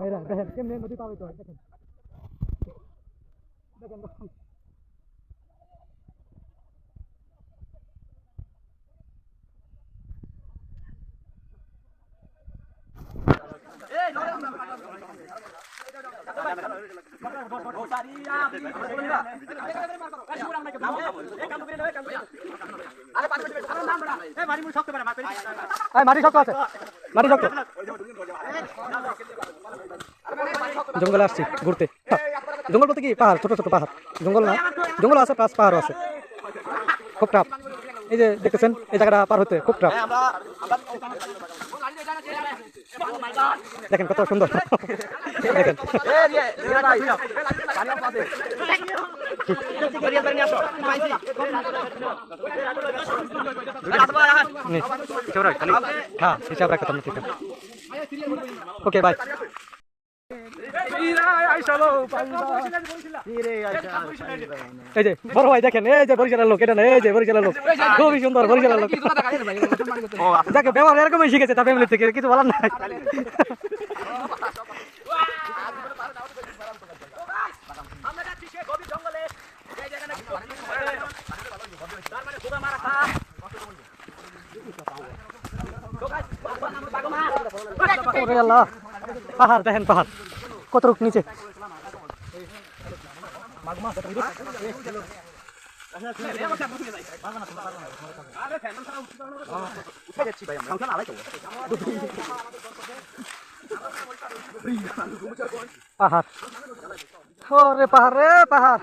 এরা দেখেন কেমনে নদী পাবে তো দেখেন দেখেন দেখেন। মাটি শক্ত আছে মাটি শক্ত জঙ্গলে আসছি, ঘুরতে। জঙ্গল বলতে কি? পাহাড়, ছোট ছোট পাহাড়। জঙ্গল না জঙ্গল আছে, প্লাস পাহাড়ও আছে। খুব টাফ এই যে দেখতেছেন, এই জায়গাটা পার হতে খুব টাফ দেখেন কত সুন্দর। দেখেন। হ্যাঁ হিসাব রাখতে হবে ঠিক আছে ওকে বাই এই যে বড় ভাই দেখেন এই যে বরিশালের লোক এটা না এই যে বরিশালের লোক খুবই সুন্দর বরিশালের লোক দেখে ব্যবহার এরকমই শিখেছে তার ফ্যামিলি থেকে কিছু বলার নাই পাহাড় দেখেন পাহাড় কত রূপ নিচে পাহাড়। ওরে পাহাড় রে পাহাড়।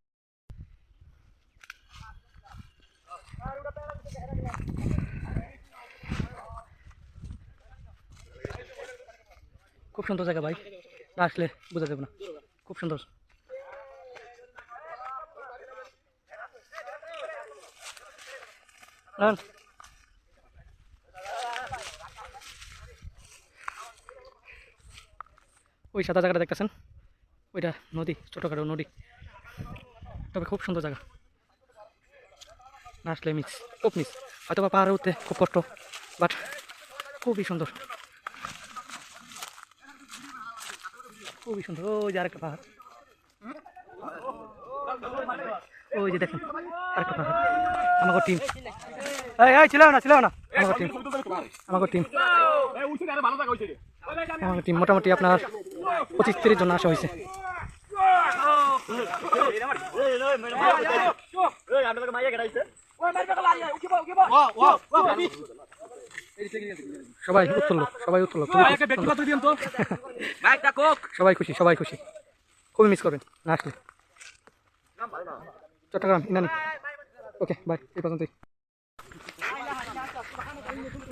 খুব সুন্দর জায়গা ভাই। না আসলে বোঝা যাবে না। খুব সুন্দর। ওই সাদা জায়গাটা দেখতেছেন? ওইটা নদী, ছোটোখাটো নদী। তবে খুব সুন্দর জায়গা। না আসলে মিস খুব মিস হয়তো বা পাহাড়ে উঠতে খুব কষ্ট বাট খুবই সুন্দর খুবই সুন্দর ওই যে আরেকটা পাহাড় ওই যে দেখেন আরেকটা পাহাড় আমাকে টিম এই এই ছিল না ছিল না আমাকে টিম আমাকে টিম আমাকে টিম মোটামুটি আপনার পঁচিশ তিরিশ জন আসা হয়েছে সবাই উত্তর লোক সবাই উত্তর লোক খুবই সুন্দর। সবাই খুশি সবাই খুশি। খুবই মিস করবেন না আসলে। চট্টগ্রাম ইনানি। ওকে বাই এই পর্যন্তই।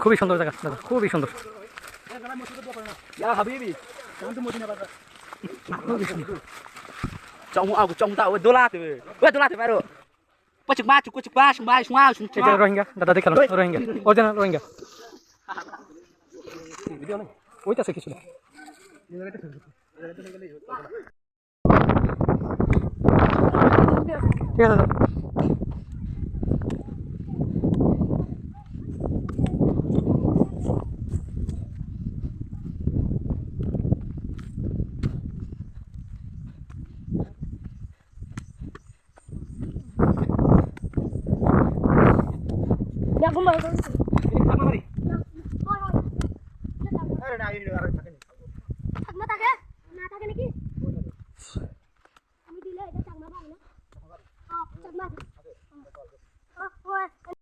খুবই সুন্দর জায়গা দাদা খুবই সুন্দর। খুবই সুন্দর। trong ao trong tàu đô la thì 왜 đô la thì phải rồi quá chục ba chục quá chục ba chục ba chục ba chục এটা রোহিঙ্গা দাদা দেখালাম রোহিঙ্গা অরিজিনাল রোহিঙ্গা ওইটা কিছু না ঠিক আছে দাদা